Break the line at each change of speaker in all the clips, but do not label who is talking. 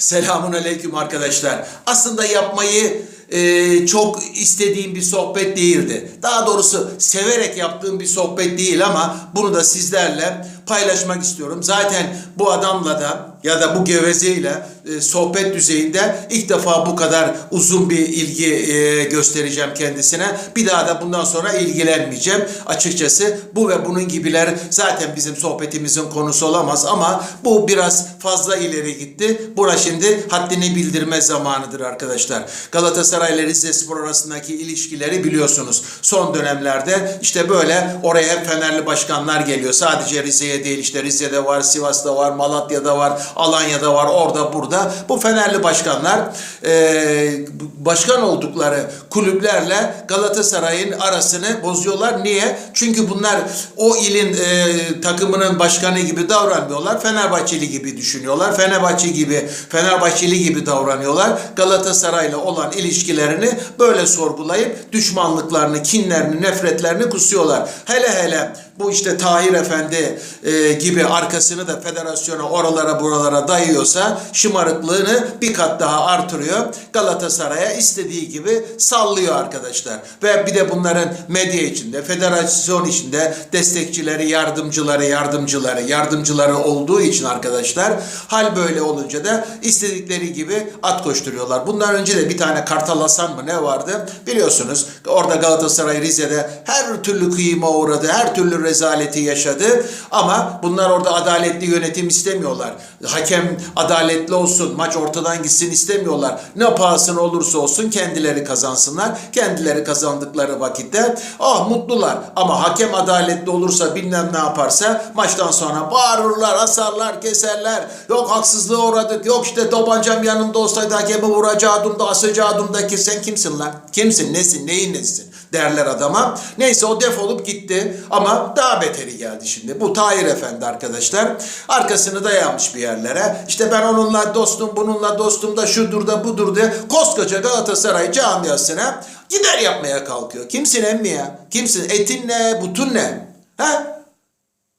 Selamun aleyküm arkadaşlar. Aslında yapmayı e, çok istediğim bir sohbet değildi. Daha doğrusu severek yaptığım bir sohbet değil ama bunu da sizlerle paylaşmak istiyorum. Zaten bu adamla da ya da bu gevezeyle e, sohbet düzeyinde ilk defa bu kadar uzun bir ilgi e, göstereceğim kendisine. Bir daha da bundan sonra ilgilenmeyeceğim. Açıkçası bu ve bunun gibiler zaten bizim sohbetimizin konusu olamaz ama bu biraz fazla ileri gitti. Buna şimdi haddini bildirme zamanıdır arkadaşlar. Galatasaray ile Rizespor arasındaki ilişkileri biliyorsunuz. Son dönemlerde işte böyle oraya Fenerli başkanlar geliyor. Sadece Rize'ye değil işte Rize'de var, Sivas'ta var, Malatya'da var, Alanya'da var, orada burada. Bu Fenerli başkanlar e, başkan oldukları kulüplerle Galatasaray'ın arasını bozuyorlar. Niye? Çünkü bunlar o ilin e, takımının başkanı gibi davranmıyorlar. Fenerbahçeli gibi düşünüyorlar. Fenerbahçe gibi, Fenerbahçeli gibi davranıyorlar. Galatasaray'la olan ilişkilerini böyle sorgulayıp düşmanlıklarını, kinlerini, nefretlerini kusuyorlar. Hele hele bu işte Tahir Efendi e, gibi arkasını da federasyona oralara buralara dayıyorsa şımarıklığını bir kat daha artırıyor. Galatasaray'a istediği gibi sallıyor arkadaşlar. Ve bir de bunların medya içinde, federasyon içinde destekçileri, yardımcıları, yardımcıları, yardımcıları olduğu için arkadaşlar hal böyle olunca da istedikleri gibi at koşturuyorlar. Bundan önce de bir tane Kartal Hasan mı ne vardı? Biliyorsunuz orada Galatasaray Rize'de her türlü kıyıma uğradı, her türlü rezaleti yaşadı ama bunlar orada adaletli yönetim istemiyorlar. Hakem adaletli olsun, maç ortadan gitsin istemiyorlar. Ne pahasına olursa olsun kendileri kazansınlar. Kendileri kazandıkları vakitte ah mutlular. Ama hakem adaletli olursa bilmem ne yaparsa maçtan sonra bağırırlar, asarlar, keserler. Yok haksızlığa uğradık, yok işte tabancam yanımda olsaydı hakemi vuracaktım da asacaktım da ki sen kimsin lan? Kimsin, nesin, neyin nesisin? Derler adama. Neyse o defolup gitti ama daha beteri geldi şimdi. Bu Tahir Efendi arkadaşlar arkasını dayamış bir yerlere. İşte ben onunla dostum bununla dostum da şudur da budur diye koskoca Galatasaray camiasına gider yapmaya kalkıyor. Kimsin emmi ya? Kimsin? Etin ne? Butun ne? Ha?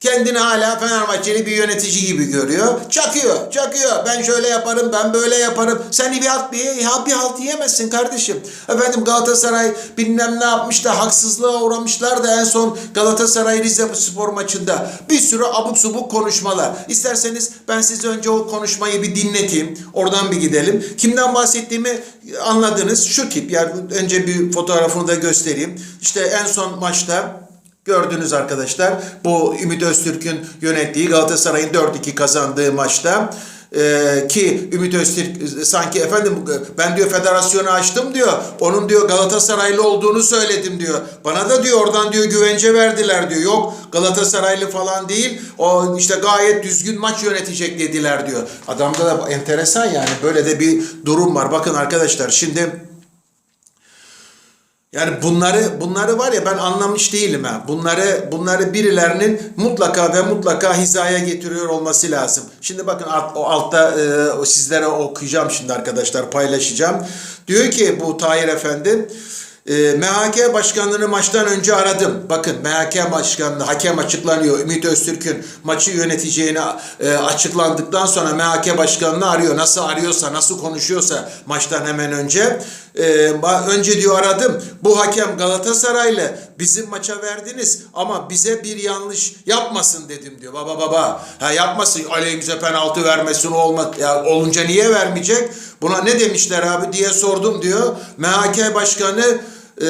Kendini hala Fenerbahçeli bir yönetici gibi görüyor. Çakıyor, çakıyor. Ben şöyle yaparım, ben böyle yaparım. Sen bir halt bir, bir halt yiyemezsin kardeşim. Efendim Galatasaray bilmem ne yapmış da haksızlığa uğramışlar da en son Galatasaray Rize spor maçında bir sürü abuk subuk konuşmalar. İsterseniz ben size önce o konuşmayı bir dinleteyim. Oradan bir gidelim. Kimden bahsettiğimi anladınız. Şu tip yani önce bir fotoğrafını da göstereyim. İşte en son maçta Gördünüz arkadaşlar bu Ümit Öztürk'ün yönettiği Galatasaray'ın 4-2 kazandığı maçta e, ki Ümit Öztürk sanki efendim ben diyor federasyonu açtım diyor. Onun diyor Galatasaraylı olduğunu söyledim diyor. Bana da diyor oradan diyor güvence verdiler diyor. Yok Galatasaraylı falan değil. O işte gayet düzgün maç yönetecek dediler diyor. Adamda da enteresan yani böyle de bir durum var. Bakın arkadaşlar şimdi yani bunları bunları var ya ben anlamış değilim ha. Bunları bunları birilerinin mutlaka ve mutlaka hizaya getiriyor olması lazım. Şimdi bakın alt, o altta e, sizlere okuyacağım şimdi arkadaşlar paylaşacağım. Diyor ki bu Tahir Efendi e, MHK başkanlığını maçtan önce aradım. Bakın MHK başkanlığı hakem açıklanıyor. Ümit Öztürk'ün maçı yöneteceğini e, açıklandıktan sonra MHK başkanını arıyor. Nasıl arıyorsa, nasıl konuşuyorsa maçtan hemen önce. E, önce diyor aradım. Bu hakem Galatasaraylı bizim maça verdiniz ama bize bir yanlış yapmasın dedim diyor. Baba baba. Ha yapmasın aleyhimize penaltı vermesin olma ya olunca niye vermeyecek? Buna ne demişler abi diye sordum diyor. MHK başkanı e,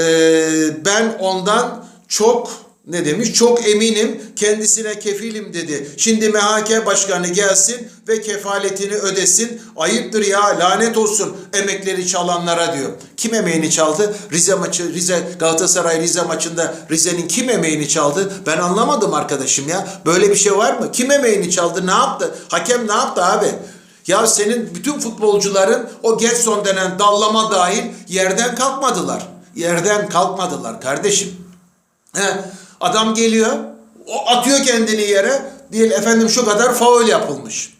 ben ondan çok ne demiş? Çok eminim kendisine kefilim dedi. Şimdi MHK başkanı gelsin ve kefaletini ödesin. Ayıptır ya lanet olsun emekleri çalanlara diyor. Kim emeğini çaldı? Rize maçı, Rize Galatasaray Rize maçında Rize'nin kim emeğini çaldı? Ben anlamadım arkadaşım ya. Böyle bir şey var mı? Kim emeğini çaldı? Ne yaptı? Hakem ne yaptı abi? Ya senin bütün futbolcuların o Getson denen dallama dahil yerden kalkmadılar. Yerden kalkmadılar kardeşim. He, adam geliyor, o atıyor kendini yere. Diyelim efendim şu kadar faul yapılmış.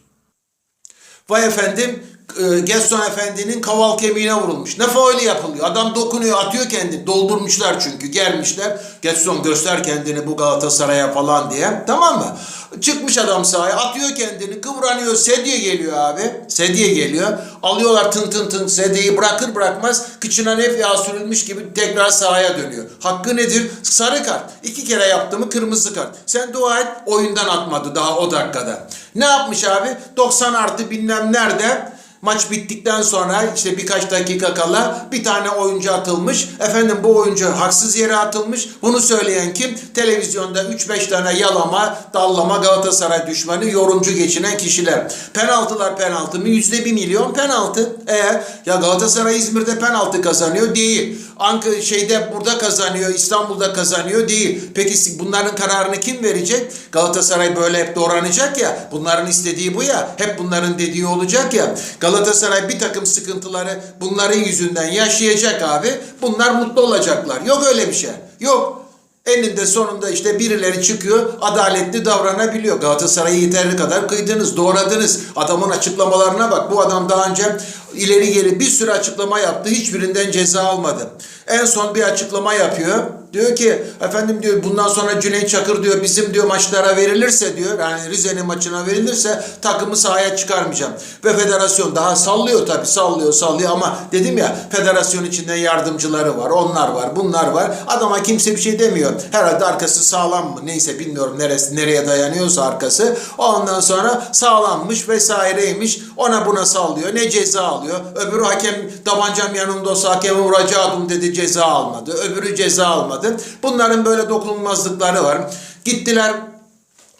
Vay efendim e, Gaston Efendi'nin kaval kemiğine vurulmuş. Ne faali yapılıyor? Adam dokunuyor, atıyor kendini. Doldurmuşlar çünkü. Gelmişler. Gaston göster kendini bu Galatasaray'a falan diye. Tamam mı? Çıkmış adam sahaya, atıyor kendini, kıvranıyor. Sedye geliyor abi. Sedye geliyor. Alıyorlar tın tın tın sedyeyi bırakır bırakmaz kıçına nef yağı sürülmüş gibi tekrar sahaya dönüyor. Hakkı nedir? Sarı kart. İki kere yaptı mı kırmızı kart. Sen dua et oyundan atmadı daha o dakikada. Ne yapmış abi? 90 artı bilmem nerede Maç bittikten sonra işte birkaç dakika kala bir tane oyuncu atılmış. Efendim bu oyuncu haksız yere atılmış. Bunu söyleyen kim? Televizyonda 3-5 tane yalama, dallama Galatasaray düşmanı, yorumcu geçinen kişiler. Penaltılar penaltı mı? Yüzde bir milyon penaltı. E ya Galatasaray İzmir'de penaltı kazanıyor değil. Ankara şeyde burada kazanıyor, İstanbul'da kazanıyor değil. Peki bunların kararını kim verecek? Galatasaray böyle hep doğranacak ya. Bunların istediği bu ya. Hep bunların dediği olacak ya. Galatasaray bir takım sıkıntıları bunların yüzünden yaşayacak abi. Bunlar mutlu olacaklar. Yok öyle bir şey. Yok. Eninde sonunda işte birileri çıkıyor adaletli davranabiliyor. Galatasaray'ı yeterli kadar kıydınız, doğradınız. Adamın açıklamalarına bak. Bu adam daha önce ileri geri bir sürü açıklama yaptı. Hiçbirinden ceza almadı. En son bir açıklama yapıyor. Diyor ki efendim diyor bundan sonra Cüneyt Çakır diyor bizim diyor maçlara verilirse diyor yani Rize'nin maçına verilirse takımı sahaya çıkarmayacağım. Ve federasyon daha sallıyor tabii sallıyor sallıyor ama dedim ya federasyon içinde yardımcıları var onlar var bunlar var. Adama kimse bir şey demiyor. Herhalde arkası sağlam mı neyse bilmiyorum neresi nereye dayanıyorsa arkası. Ondan sonra sağlammış vesaireymiş ona buna sallıyor. Ne ceza alıyor. Öbürü hakem tabancam yanımda olsa hakeme vuracaktım dedi ceza almadı. Öbürü ceza almadı. Bunların böyle dokunulmazlıkları var. Gittiler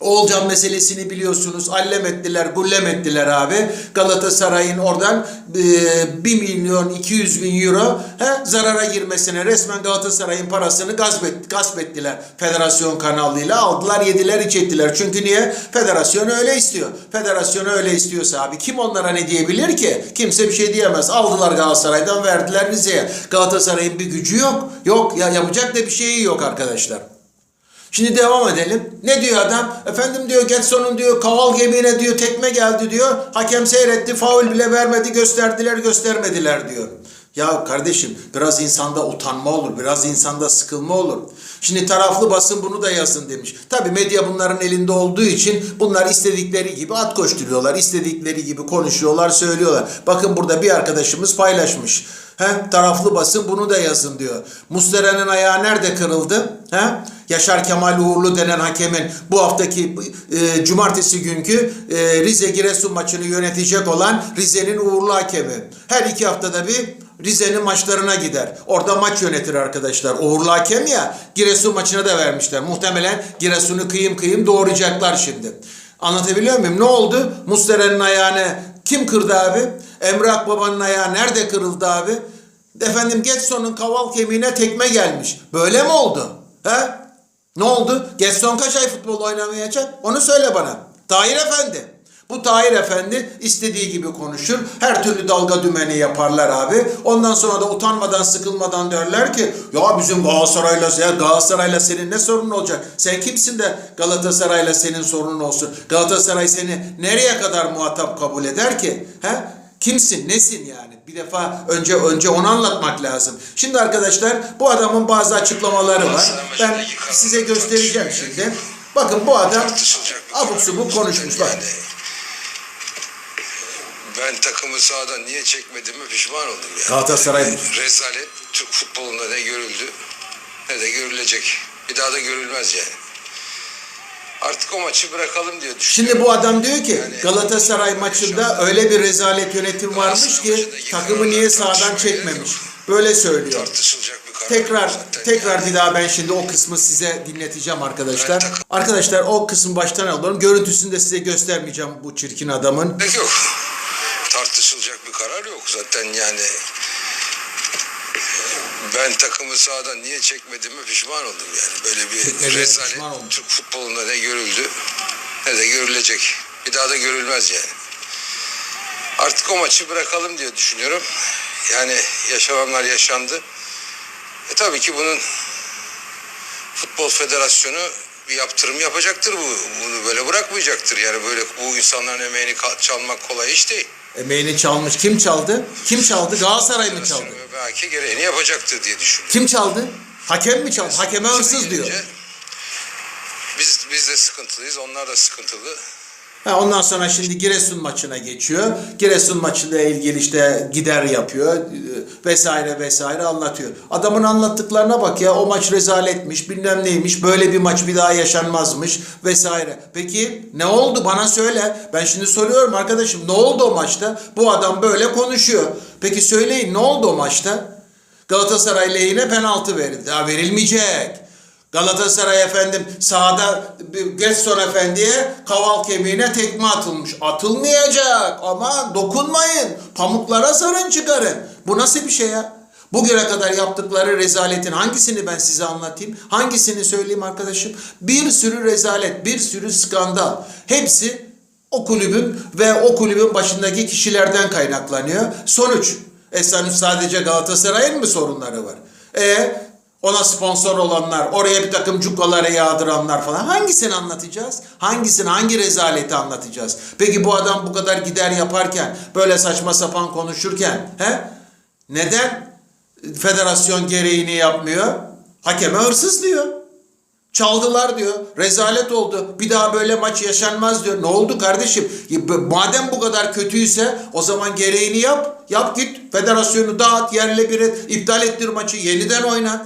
Olcan meselesini biliyorsunuz. Allem ettiler, gullem ettiler abi. Galatasaray'ın oradan e, 1 milyon 200 bin euro he, zarara girmesine resmen Galatasaray'ın parasını gasp, et, gasp ettiler. Federasyon kanalıyla aldılar, yediler, iç ettiler. Çünkü niye? Federasyon öyle istiyor. Federasyon öyle istiyorsa abi kim onlara ne diyebilir ki? Kimse bir şey diyemez. Aldılar Galatasaray'dan verdiler Rize'ye. Galatasaray'ın bir gücü yok. Yok ya yapacak da bir şeyi yok arkadaşlar. Şimdi devam edelim. Ne diyor adam? Efendim diyor Getson'un diyor kaval gemiğine diyor tekme geldi diyor. Hakem seyretti faul bile vermedi gösterdiler göstermediler diyor. Ya kardeşim biraz insanda utanma olur. Biraz insanda sıkılma olur. Şimdi taraflı basın bunu da yazın demiş. Tabi medya bunların elinde olduğu için bunlar istedikleri gibi at koşturuyorlar. istedikleri gibi konuşuyorlar söylüyorlar. Bakın burada bir arkadaşımız paylaşmış. He, taraflı basın bunu da yazın diyor. Muslera'nın ayağı nerede kırıldı? He? Yaşar Kemal Uğurlu denen hakemin bu haftaki e, cumartesi günkü e, Rize Giresun maçını yönetecek olan Rize'nin uğurlu hakemi. Her iki haftada bir Rize'nin maçlarına gider. Orada maç yönetir arkadaşlar. Uğurlu hakem ya Giresun maçına da vermişler. Muhtemelen Giresun'u kıyım kıyım doğrayacaklar şimdi. Anlatabiliyor muyum? Ne oldu? Muslera'nın ayağını kim kırdı abi? Emre Akbaba'nın ayağı nerede kırıldı abi? Efendim Getson'un kaval kemiğine tekme gelmiş. Böyle mi oldu? He? Ne oldu? Getson kaç ay futbol oynamayacak? Onu söyle bana. Tahir Efendi. Bu Tahir Efendi istediği gibi konuşur. Her türlü dalga dümeni yaparlar abi. Ondan sonra da utanmadan sıkılmadan derler ki ya bizim Galatasaray'la ya Galatasaray'la senin ne sorunun olacak? Sen kimsin de Galatasaray'la senin sorunun olsun? Galatasaray seni nereye kadar muhatap kabul eder ki? He? Kimsin? Nesin yani? Bir defa önce önce onu anlatmak lazım. Şimdi arkadaşlar bu adamın bazı açıklamaları var. Ben size göstereceğim şimdi. Bakın bu adam abuk subuk konuşmuş. Bak.
Ben takımı sahadan niye çekmediğime pişman oldum ya.
Galatasaray
Rezalet Türk futbolunda ne görüldü ne de görülecek. Bir daha da görülmez yani. Artık o maçı bırakalım diye düşünüyorum.
Şimdi bu adam diyor ki Galatasaray maçında öyle bir rezalet yönetim varmış ki takımı niye sağdan çekmemiş. Böyle söylüyor.
Tartışılacak.
Tekrar tekrar bir daha ben şimdi o kısmı size dinleteceğim arkadaşlar. Arkadaşlar o kısmı baştan alıyorum. Görüntüsünü de size göstermeyeceğim bu çirkin adamın.
Yok. Tartışılacak bir karar yok zaten yani. Ben takımı sahadan niye çekmediğime pişman oldum yani. Böyle bir rezalet. Türk futbolunda ne görüldü ne de görülecek. Bir daha da görülmez yani. Artık o maçı bırakalım diye düşünüyorum. Yani yaşananlar yaşandı. E tabii ki bunun Futbol Federasyonu bir yaptırım yapacaktır bu. Bunu böyle bırakmayacaktır. Yani böyle bu insanların emeğini çalmak kolay iş değil.
Emeğini çalmış. Kim çaldı? Kim çaldı? Galatasaray mı çaldı?
Belki gereğini yapacaktır diye düşünüyorum.
Kim çaldı? Hakem mi çaldı? Hakeme hırsız diyor.
Biz, biz de sıkıntılıyız, onlar da sıkıntılı.
Ha, ondan sonra şimdi Giresun maçına geçiyor. Giresun maçıyla ilgili işte gider yapıyor e, vesaire vesaire anlatıyor. Adamın anlattıklarına bak ya o maç rezaletmiş bilmem neymiş böyle bir maç bir daha yaşanmazmış vesaire. Peki ne oldu bana söyle. Ben şimdi soruyorum arkadaşım ne oldu o maçta? Bu adam böyle konuşuyor. Peki söyleyin ne oldu o maçta? Galatasaray lehine penaltı verildi. Ha verilmeyecek. Galatasaray efendim sahada Getson Efendi'ye kaval kemiğine tekme atılmış. Atılmayacak ama dokunmayın. Pamuklara sarın çıkarın. Bu nasıl bir şey ya? Bugüne kadar yaptıkları rezaletin hangisini ben size anlatayım? Hangisini söyleyeyim arkadaşım? Bir sürü rezalet, bir sürü skandal. Hepsi o kulübün ve o kulübün başındaki kişilerden kaynaklanıyor. Sonuç, Esenüs sadece Galatasaray'ın mı sorunları var? E ona sponsor olanlar, oraya bir takım cukkaları yağdıranlar falan. Hangisini anlatacağız? Hangisini, hangi rezaleti anlatacağız? Peki bu adam bu kadar gider yaparken, böyle saçma sapan konuşurken, he? Neden federasyon gereğini yapmıyor? Hakeme hırsız diyor. Çaldılar diyor. Rezalet oldu. Bir daha böyle maç yaşanmaz diyor. Ne oldu kardeşim? Madem bu kadar kötüyse o zaman gereğini yap. Yap git. Federasyonu dağıt, yerle bir et. iptal ettir maçı. Yeniden oynat.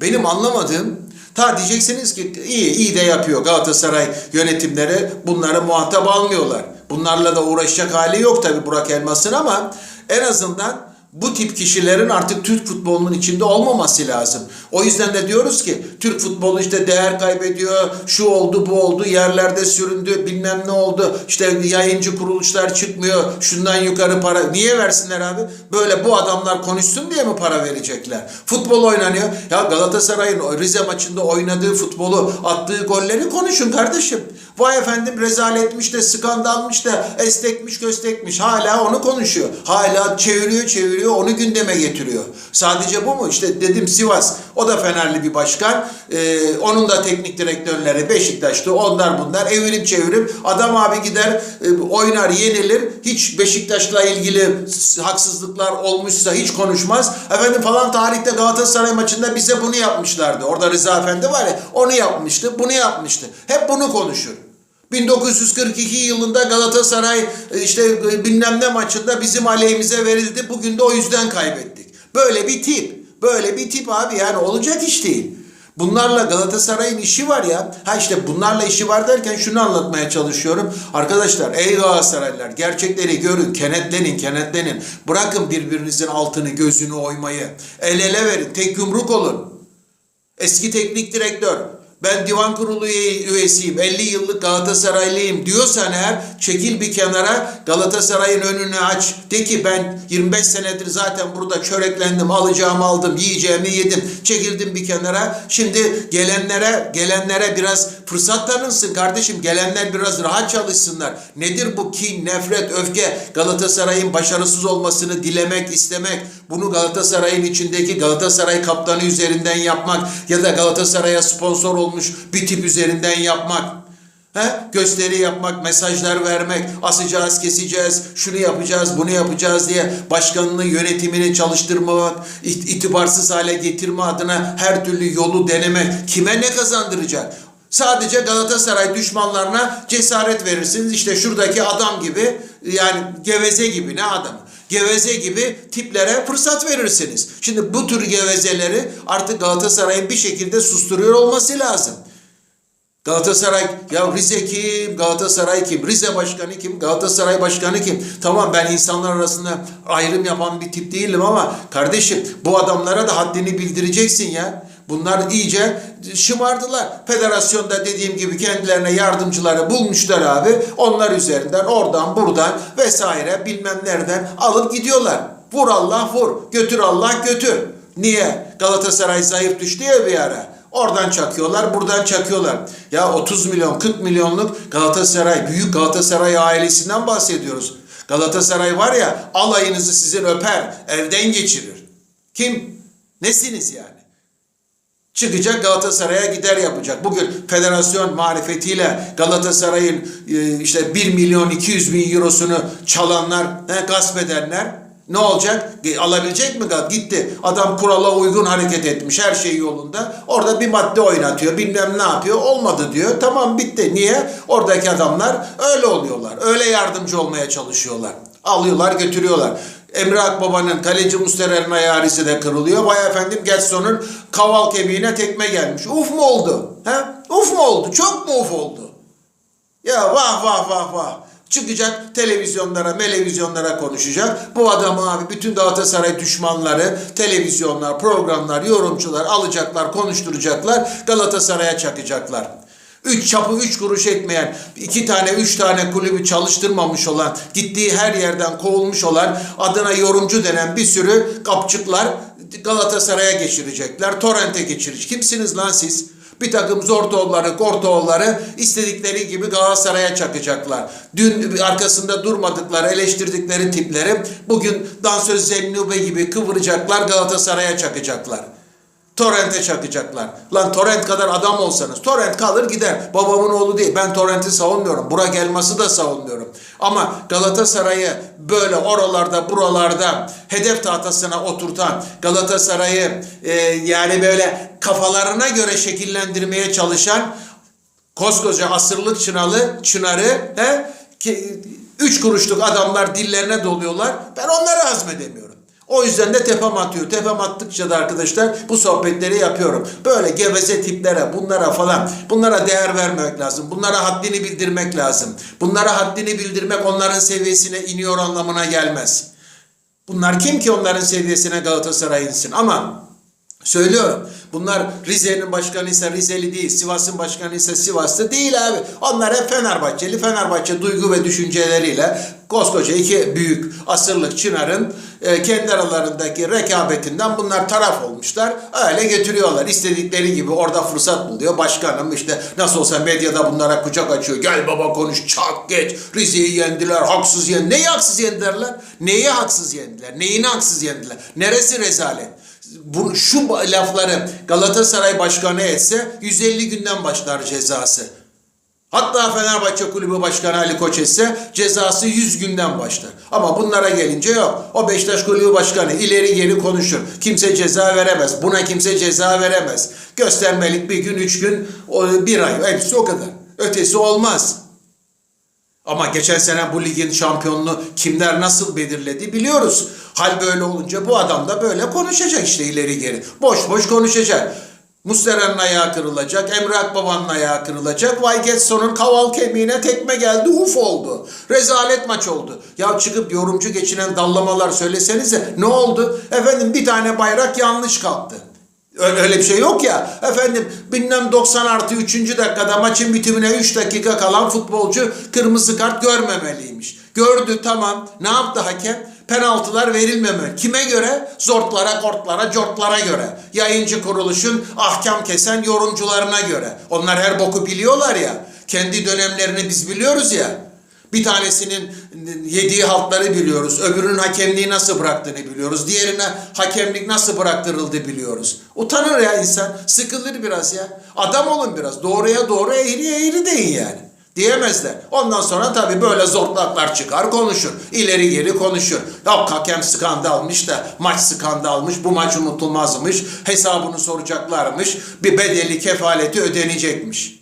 Benim anlamadığım ta diyeceksiniz ki iyi iyi de yapıyor Galatasaray yönetimleri bunları muhatap almıyorlar. Bunlarla da uğraşacak hali yok tabi Burak Elmas'ın ama en azından bu tip kişilerin artık Türk futbolunun içinde olmaması lazım. O yüzden de diyoruz ki Türk futbolu işte değer kaybediyor, şu oldu bu oldu, yerlerde süründü, bilmem ne oldu, işte yayıncı kuruluşlar çıkmıyor, şundan yukarı para. Niye versinler abi? Böyle bu adamlar konuşsun diye mi para verecekler? Futbol oynanıyor. Ya Galatasaray'ın Rize maçında oynadığı futbolu, attığı golleri konuşun kardeşim. Vay efendim rezaletmiş de, skandalmış da, estekmiş köstekmiş. Hala onu konuşuyor. Hala çeviriyor çeviriyor, onu gündeme getiriyor. Sadece bu mu? İşte dedim Sivas. O da Fenerli bir başkan. Ee, onun da teknik direktörleri Beşiktaş'ta onlar bunlar evirip çevirip adam abi gider e, oynar yenilir. Hiç Beşiktaş'la ilgili haksızlıklar olmuşsa hiç konuşmaz. Efendim falan tarihte Galatasaray maçında bize bunu yapmışlardı. Orada Rıza Efendi var ya onu yapmıştı bunu yapmıştı. Hep bunu konuşur. 1942 yılında Galatasaray e, işte e, bilmem ne maçında bizim aleyhimize verildi. Bugün de o yüzden kaybettik. Böyle bir tip. Böyle bir tip abi yani olacak iş değil. Bunlarla Galatasaray'ın işi var ya. Ha işte bunlarla işi var derken şunu anlatmaya çalışıyorum. Arkadaşlar ey Galatasaraylılar gerçekleri görün, kenetlenin, kenetlenin. Bırakın birbirinizin altını gözünü oymayı. El ele verin, tek yumruk olun. Eski teknik direktör. Ben divan kurulu üye- üyesiyim. 50 yıllık Galatasaraylıyım diyorsan eğer çekil bir kenara Galatasaray'ın önünü aç. De ki ben 25 senedir zaten burada çöreklendim. Alacağımı aldım. Yiyeceğimi yedim. Çekildim bir kenara. Şimdi gelenlere gelenlere biraz fırsat tanınsın kardeşim. Gelenler biraz rahat çalışsınlar. Nedir bu kin, nefret, öfke? Galatasaray'ın başarısız olmasını dilemek, istemek. Bunu Galatasaray'ın içindeki Galatasaray kaptanı üzerinden yapmak ya da Galatasaray'a sponsor olmuş bir tip üzerinden yapmak. He? Gösteri yapmak, mesajlar vermek, asacağız, keseceğiz, şunu yapacağız, bunu yapacağız diye başkanını, yönetimini çalıştırmak, it- itibarsız hale getirme adına her türlü yolu denemek kime ne kazandıracak? Sadece Galatasaray düşmanlarına cesaret verirsiniz. İşte şuradaki adam gibi yani geveze gibi ne adam? Geveze gibi tiplere fırsat verirsiniz. Şimdi bu tür gevezeleri artık Galatasaray'ın bir şekilde susturuyor olması lazım. Galatasaray ya Rize kim? Galatasaray kim? Rize başkanı kim? Galatasaray başkanı kim? Tamam ben insanlar arasında ayrım yapan bir tip değilim ama kardeşim bu adamlara da haddini bildireceksin ya. Bunlar iyice şımardılar. Federasyonda dediğim gibi kendilerine yardımcıları bulmuşlar abi. Onlar üzerinden oradan buradan vesaire bilmem nereden alıp gidiyorlar. Vur Allah vur. Götür Allah götür. Niye? Galatasaray zayıf düştü ya bir ara. Oradan çakıyorlar, buradan çakıyorlar. Ya 30 milyon, 40 milyonluk Galatasaray, büyük Galatasaray ailesinden bahsediyoruz. Galatasaray var ya alayınızı sizin öper, evden geçirir. Kim? Nesiniz yani? Çıkacak Galatasaray'a gider yapacak. Bugün federasyon marifetiyle Galatasaray'ın e, işte 1 milyon 200 bin eurosunu çalanlar, gasp edenler ne olacak? E, Alabilecek mi? Gitti. Adam kurala uygun hareket etmiş. Her şey yolunda. Orada bir madde oynatıyor. Bilmem ne yapıyor. Olmadı diyor. Tamam bitti. Niye? Oradaki adamlar öyle oluyorlar. Öyle yardımcı olmaya çalışıyorlar. Alıyorlar götürüyorlar. Emre Akbaba'nın kaleci Musterer'in ayağı de kırılıyor. Vay efendim Getson'un kaval kemiğine tekme gelmiş. Uf mu oldu? He? Uf mu oldu? Çok mu uf oldu? Ya vah vah vah vah. Çıkacak televizyonlara, televizyonlara konuşacak. Bu adamı abi bütün Galatasaray düşmanları, televizyonlar, programlar, yorumcular alacaklar, konuşturacaklar. Galatasaray'a çakacaklar. Üç çapı üç kuruş etmeyen, iki tane üç tane kulübü çalıştırmamış olan, gittiği her yerden kovulmuş olan, adına yorumcu denen bir sürü kapçıklar Galatasaray'a geçirecekler. Torrent'e geçirecek. Kimsiniz lan siz? Bir takım Zortoğulları, Gortoğulları istedikleri gibi Galatasaray'a çakacaklar. Dün arkasında durmadıkları, eleştirdikleri tipleri bugün dansöz Zennube gibi kıvıracaklar, Galatasaray'a çakacaklar. Torrent'e çakacaklar. Lan Torrent kadar adam olsanız. Torrent kalır gider. Babamın oğlu değil. Ben Torrent'i savunmuyorum. Burak Elmas'ı da savunmuyorum. Ama Galatasaray'ı böyle oralarda buralarda hedef tahtasına oturtan Galatasaray'ı e, yani böyle kafalarına göre şekillendirmeye çalışan koskoca asırlık çınalı çınarı he, ki, üç kuruşluk adamlar dillerine doluyorlar. Ben onları hazmedemiyorum. O yüzden de tepem atıyor. Tepem attıkça da arkadaşlar bu sohbetleri yapıyorum. Böyle geveze tiplere, bunlara falan, bunlara değer vermek lazım. Bunlara haddini bildirmek lazım. Bunlara haddini bildirmek onların seviyesine iniyor anlamına gelmez. Bunlar kim ki onların seviyesine Galatasaray insin? Ama Söylüyorum. Bunlar Rize'nin başkanı ise Rizeli değil, Sivas'ın başkanı ise Sivaslı değil abi. Onlar hep Fenerbahçeli. Fenerbahçe duygu ve düşünceleriyle koskoca iki büyük asırlık Çınar'ın e, kendi aralarındaki rekabetinden bunlar taraf olmuşlar. Öyle götürüyorlar. İstedikleri gibi orada fırsat buluyor. Başkanım işte nasıl olsa medyada bunlara kucak açıyor. Gel baba konuş çak geç. Rize'yi yendiler. Haksız yendiler. Neyi haksız yendiler? Neyi haksız yendiler? Neyini haksız yendiler? Neresi rezalet? Bu, şu lafları Galatasaray Başkanı etse 150 günden başlar cezası. Hatta Fenerbahçe Kulübü Başkanı Ali Koç etse cezası 100 günden başlar. Ama bunlara gelince yok. O Beşiktaş Kulübü Başkanı ileri geri konuşur. Kimse ceza veremez. Buna kimse ceza veremez. Göstermelik bir gün, üç gün, bir ay. Hepsi o kadar. Ötesi olmaz. Ama geçen sene bu ligin şampiyonluğu kimler nasıl belirledi biliyoruz. Hal böyle olunca bu adam da böyle konuşacak işte ileri geri. Boş boş konuşacak. Muslera'nın ayağı kırılacak, Emre Akbaba'nın ayağı kırılacak. Vay Getson'un kaval kemiğine tekme geldi, uf oldu. Rezalet maç oldu. Ya çıkıp yorumcu geçinen dallamalar söylesenize ne oldu? Efendim bir tane bayrak yanlış kalktı. Öyle, bir şey yok ya. Efendim bilmem 90 artı 3. dakikada maçın bitimine 3 dakika kalan futbolcu kırmızı kart görmemeliymiş. Gördü tamam. Ne yaptı hakem? Penaltılar verilmemeli. Kime göre? Zortlara, kortlara, cortlara göre. Yayıncı kuruluşun ahkam kesen yorumcularına göre. Onlar her boku biliyorlar ya. Kendi dönemlerini biz biliyoruz ya. Bir tanesinin yediği haltları biliyoruz. Öbürünün hakemliği nasıl bıraktığını biliyoruz. Diğerine hakemlik nasıl bıraktırıldı biliyoruz. Utanır ya insan. Sıkılır biraz ya. Adam olun biraz. Doğruya doğru eğriye eğri deyin yani. Diyemezler. Ondan sonra tabii böyle zortlaklar çıkar konuşur. İleri geri konuşur. Yok hakem skandalmış da maç skandalmış. Bu maç unutulmazmış. Hesabını soracaklarmış. Bir bedeli kefaleti ödenecekmiş.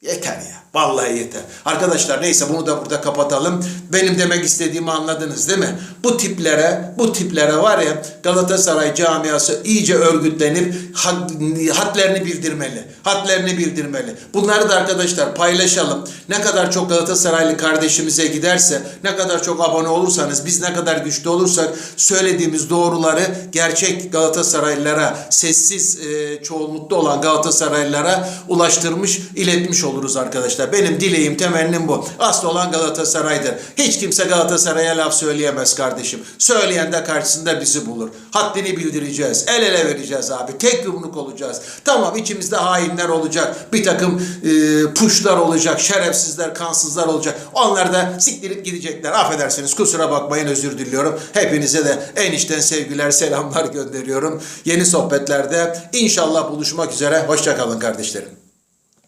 Yeter ya. Vallahi yeter. Arkadaşlar neyse bunu da burada kapatalım. Benim demek istediğimi anladınız değil mi? Bu tiplere, bu tiplere var ya Galatasaray camiası iyice örgütlenip hadlerini bildirmeli. Hadlerini bildirmeli. Bunları da arkadaşlar paylaşalım. Ne kadar çok Galatasaraylı kardeşimize giderse, ne kadar çok abone olursanız, biz ne kadar güçlü olursak söylediğimiz doğruları gerçek Galatasaraylılara, sessiz e, çoğunlukta olan Galatasaraylılara ulaştırmış, iletmiş oluruz arkadaşlar. Arkadaşlar. Benim dileğim, temennim bu. Asıl olan Galatasaray'dır. Hiç kimse Galatasaray'a laf söyleyemez kardeşim. Söyleyen de karşısında bizi bulur. Haddini bildireceğiz. El ele vereceğiz abi. Tek yumruk olacağız. Tamam içimizde hainler olacak. Bir takım e, puşlar olacak. Şerefsizler, kansızlar olacak. Onlar da siktirip gidecekler. Affedersiniz kusura bakmayın özür diliyorum. Hepinize de en içten sevgiler, selamlar gönderiyorum. Yeni sohbetlerde inşallah buluşmak üzere. Hoşçakalın kardeşlerim.